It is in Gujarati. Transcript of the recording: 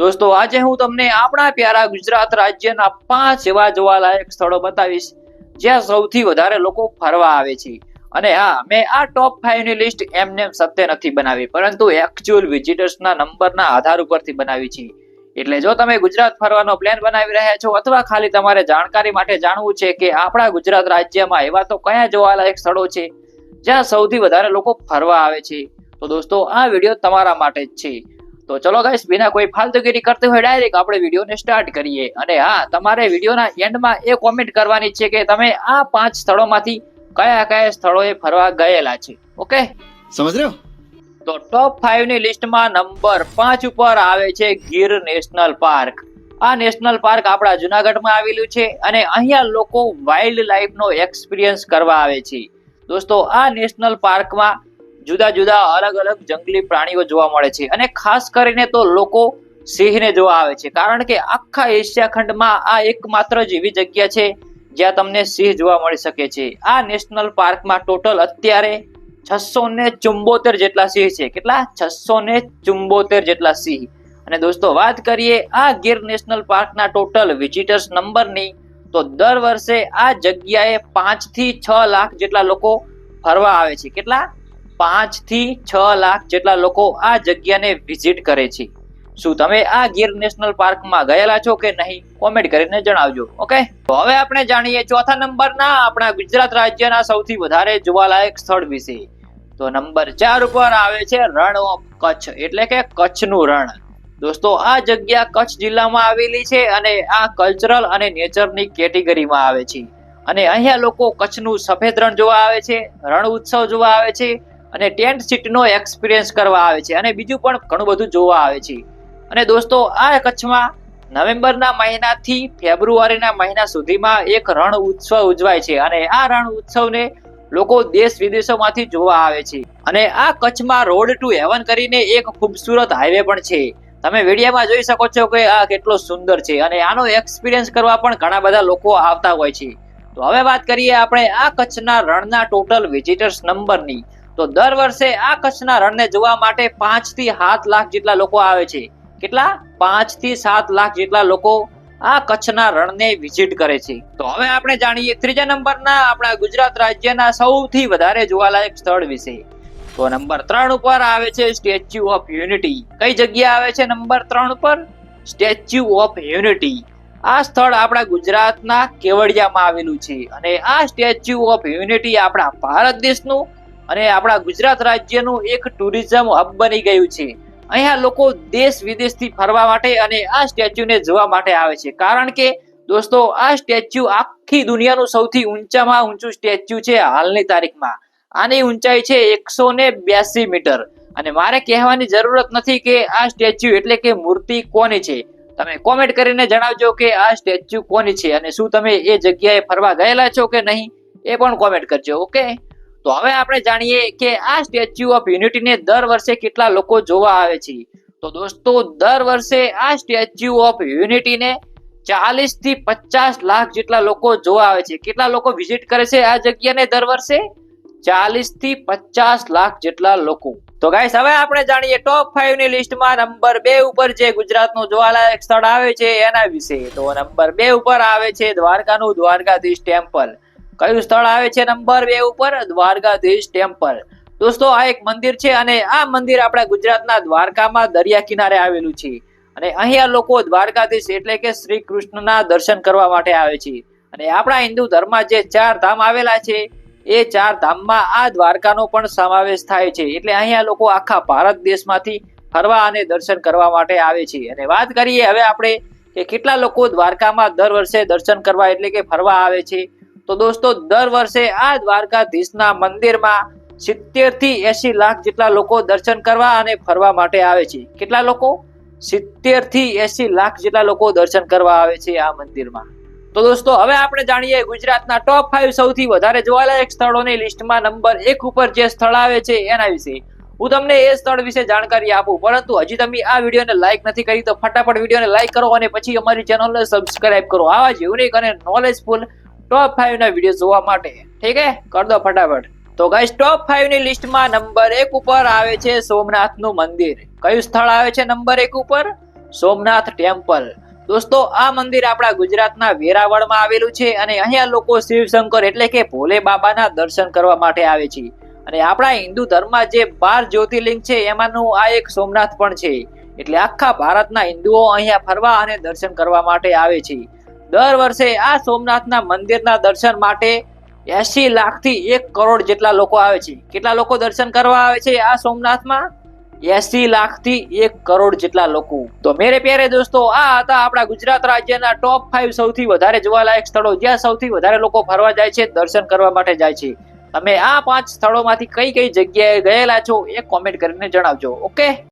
દોસ્તો, આજે હું તમને આપણા પ્યારા ગુજરાત રાજ્યના પાંચ એવા જોવાલાયક સ્થળો બતાવીશ, જ્યાં સૌથી વધારે લોકો ફરવા આવે છે. અને હા, મેં આ ટોપ ફાઈવની લિસ્ટ એમને એમ સત્ય નથી બનાવી, પરંતુ એકચ્યુઅલ વિઝિટર્સના નંબરના આધાર ઉપરથી બનાવી છે. એટલે જો તમે ગુજરાત ફરવાનો પ્લાન બનાવી રહ્યા છો, અથવા ખાલી તમારે જાણકારી માટે જાણવું છે કે આપણા ગુજરાત રાજ્યમાં એવા તો કયા જોવાલાયક સ્થળો છે, જ્યાં સૌથી વધારે લોકો ફરવા આવે છે, તો દોસ્તો, આ વીડિયો તમારા માટે જ છે. તો ચલો ગાઈસ વિના કોઈ ફાલતુગીરી કરતી હોય ડાયરેક્ટ આપણે વિડીયોને સ્ટાર્ટ કરીએ. અને હા તમારે વિડીયોના એન્ડમાં એ કોમેન્ટ કરવાની છે કે તમે આ પાંચ સ્થળોમાંથી કયા કયા સ્થળોએ ફરવા ગયેલા છે. ઓકે સમજ તો ટોપ ફાઈવની લિસ્ટમાં નંબર પાંચ ઉપર આવે છે ગીર નેશનલ પાર્ક આ નેશનલ પાર્ક આપણા જુનાગઢમાં આવેલું છે અને અહીંયા લોકો વાઇલ્ડ લાઈફનો એક્સપિરિયન્સ કરવા આવે છે. દોસ્તો આ નેશનલ પાર્કમાં જુદા જુદા અલગ અલગ જંગલી પ્રાણીઓ જોવા મળે છે અને ખાસ કરીને તો લોકો સિંહને જોવા આવે છે. કારણ કે આખા એશિયા ખંડમાં આ એકમાત્ર જ એવી જગ્યા છે જ્યાં તમને સિંહ જોવા મળી શકે છે. આ નેશનલ પાર્કમાં ટોટલ અત્યારે છસો ને ચુંબોતેર જેટલા સિંહ છે. કેટલા? છસો ને ચુંબોતેર જેટલા સિંહ. અને દોસ્તો, વાત કરીએ આ ગીર નેશનલ પાર્કના ટોટલ વિઝિટર્સ નંબરની, તો દર વર્ષે આ જગ્યાએ પાંચથી છ લાખ જેટલા લોકો ફરવા આવે છે. કેટલા? પાંચથી છ લાખ જેટલા લોકો આ જગ્યાને વિઝિટ કરે છે. શું તમે આ ગીર નેશનલ પાર્કમાં ગયેલા છો કે નહીં? કોમેન્ટ કરીને જણાવજો, ઓકે? તો હવે આપણે જાણીએ ચોથા નંબરના આપણા ગુજરાત રાજ્યના સૌથી વધારે જોવાલાયક સ્થળ વિશે. તો નંબર ચાર ઉપર આવે છે રણ ઓફ કચ્છ, એટલે કે કચ્છનું રણ. દોસ્તો, આ જગ્યા કચ્છ જિલ્લામાં આવેલી છે અને આ કલ્ચરલ અને નેચરની કેટેગરીમાં આવે છે. અને અહીંયા લોકો કચ્છનું સફેદ રણ જોવા આવે છે, રણ ઉત્સવ જોવા આવે છે અને ટેન્ટ સિટીનો એક્સપિરિયન્સ કરવા આવે છે. અને બીજું પણ ઘણું બધું જોવા આવે છે. અને દોસ્તો, આ કચ્છમાં નવેમ્બરના મહિનાથી ફેબ્રુઆરીના મહિના સુધીમાં એક રણ ઉત્સવ ઉજવાય છે. અને આ રણ ઉત્સવને લોકો દેશ વિદેશોમાંથી જોવા આવે છે. અને આ કચ્છમાં રોડ ટુ હેવન કરીને એક ખૂબસૂરત હાઈવે પણ છે. તમે વિડીયામાં જોઈ શકો છો કે આ કેટલો સુંદર છે. અને આનો એક્સપિરિયન્સ કરવા પણ ઘણા બધા લોકો આવતા હોય છે. તો હવે વાત કરીએ આપણે આ કચ્છના રણના ટોટલ વિઝિટર્સ નંબરની તો દર વર્ષે આ કચ્છના રણને જોવા માટે પાંચથી સાત લાખ જેટલા લોકો આવે છે. કેટલા? પાંચથી સાત લાખ જેટલા લોકો આ કચ્છના રણને વિઝિટ કરે છે. તો હવે આપણે જાણીએ ત્રીજા નંબરના આપણા ગુજરાત રાજ્યના સૌથી વધારે જોવાલાયક સ્થળ વિશે. તો નંબર ત્રણ ઉપર આવે છે સ્ટેચ્યુ ઓફ યુનિટી. કઈ જગ્યા આવે છે નંબર ત્રણ ઉપર સ્ટેચ્યુ ઓફ યુનિટી. આ સ્થળ આપણા ગુજરાતના કેવડિયામાં આવેલું છે. અને આ સ્ટેચ્યુ ઓફ યુનિટી આપણા ભારત દેશનું અને આપણા ગુજરાત રાજ્યનું એક ટુરિઝમ હબ બની ગયું છે. અહીંયા લોકો દેશ વિદેશથી ફરવા માટે અને આ સ્ટેચ્યુને જોવા માટે આવે છે. કારણ કે, દોસ્તો, આ સ્ટેચ્યુ આખી દુનિયાનું સૌથી ઊંચામાં ઊંચું સ્ટેચ્યુ છે હાલની તારીખમાં. આની ઊંચાઈ છે એકસો ને બ્યાસી મીટર. અને મારે કહેવાની જરૂરત નથી કે આ સ્ટેચ્યુ એટલે કે મૂર્તિ કોની છે. તમે કોમેન્ટ કરીને જણાવજો કે આ સ્ટેચ્યુ કોની છે અને શું તમે એ જગ્યાએ ફરવા ગયેલા છો કે નહીં, એ પણ કોમેન્ટ કરજો, ઓકે? તો હવે આપણે જાણીએ કે આ સ્ટેચ્યુ ઓફ યુનિટીને દર વર્ષે કેટલા લોકો જોવા આવે છે. તો દોસ્તો, દર વર્ષે આ સ્ટેચ્યુ ઓફ યુનિટીને ચાલીસથી પચાસ લાખ જેટલા લોકો જોવા આવે છે. કેટલા લોકો વિઝિટ કરે છે આ જગ્યાને દર વર્ષે? ચાલીસથી પચાસ લાખ જેટલા લોકો. તો ગાઈસ, હવે આપણે જાણીએ ટોપ ફાઈવની લિસ્ટમાં નંબર બે ઉપર જે ગુજરાતનું જોવાલાયક સ્થળ આવે છે એના વિશે. તો નંબર બે ઉપર આવે છે દ્વારકાનું દ્વારકાધીશ ટેમ્પલ. કયું સ્થળ આવે છે નંબર બે ઉપર? દ્વારકાધીશ ટેમ્પલ. દોસ્તો, આ એક મંદિર છે અને આ મંદિર આપણા ગુજરાતના દ્વારકામાં દરિયા કિનારે આવેલું છે. અને અહીંયા લોકો દ્વારકાધીશ એટલે કે શ્રી કૃષ્ણના દર્શન કરવા માટે આવે છે. અને આપણા હિન્દુ ધર્મમાં જે ચાર ધામ આવેલા છે, એ ચાર ધામમાં આ દ્વારકાનો પણ સમાવેશ થાય છે. એટલે અહીંયા લોકો આખા ભારત દેશમાંથી ફરવા અને દર્શન કરવા માટે આવે છે. અને વાત કરીએ હવે આપણે કે કેટલા લોકો દ્વારકામાં દર વર્ષે દર્શન કરવા એટલે કે ફરવા આવે છે તો દોસ્તો, દર વર્ષે આ દ્વારકાધીશના મંદિરમાં સિત્તેરથી એસી લાખ જેટલા લોકો દર્શન કરવા અને ફરવા માટે આવે છે. કેટલા લોકો? સિત્તેરથી એસી લાખ જેટલા લોકો દર્શન કરવા આવે છે આ મંદિરમાં. તો દોસ્તો, હવે આપણે જાણીએ ગુજરાતના ટોપ ફાઈવ સૌથી વધારે જોવાલાયક સ્થળોની લિસ્ટમાં નંબર એક ઉપર જે સ્થળ આવે છે એના વિશે. હું તમને એ સ્થળ વિશે જાણકારી આપું, પરંતુ હજી તમે આ વિડીયોને લાઈક નથી કરી તો ફટાફટ વિડીયોને લાઈક કરો અને પછી અમારી ચેનલને સબસ્ક્રાઇબ કરો. આવા જ યુનિક અને નોલેજફુલ ટોપ ફાઈવ ના વીડિયો જોવા માટે, ઠીક હે? કર દો ફટાફટ. તો ગાઈસ ટોપ ફાઈવની લિસ્ટમાં નંબર એક ઉપર આવે છે સોમનાથનું મંદિર. કયું સ્થળ આવે છે નંબર એક ઉપર? સોમનાથ ટેમ્પલ દોસ્તો, આ મંદિર આપણા ગુજરાતના વેરાવળમાં આવેલું છે અને અહીંયા લોકો શિવશંકર એટલે કે ભોલે બાબાના દર્શન કરવા માટે આવે છે. અને આપણા હિન્દુ ધર્મમાં જે બાર જ્યોતિર્લિંગ છે, એમાંનું આ એક સોમનાથ પણ છે. એટલે આખા ભારતના હિન્દુઓ અહીંયા ફરવા અને દર્શન કરવા માટે આવે છે. દર વર્ષે આ સોમનાથના મંદિરના દર્શન માટે એસી લાખથી એક કરોડ જેટલા લોકો આવે છે. કેટલા લોકો દર્શન કરવા આવે છે આ સોમનાથમાં? એસી લાખથી એક કરોડ જેટલા લોકો. તો મેરે પ્યારે દોસ્તો, આ હતા આપણા ગુજરાત રાજ્યના ટોપ ફાઈવ સૌથી વધારે જોવાલાયક સ્થળો, જ્યાં સૌથી વધારે લોકો ફરવા જાય છે, દર્શન કરવા માટે જાય છે. તમે આ પાંચ સ્થળોમાંથી કઈ કઈ જગ્યાએ ગયેલા છો એ કોમેન્ટ કરીને જણાવજો ઓકે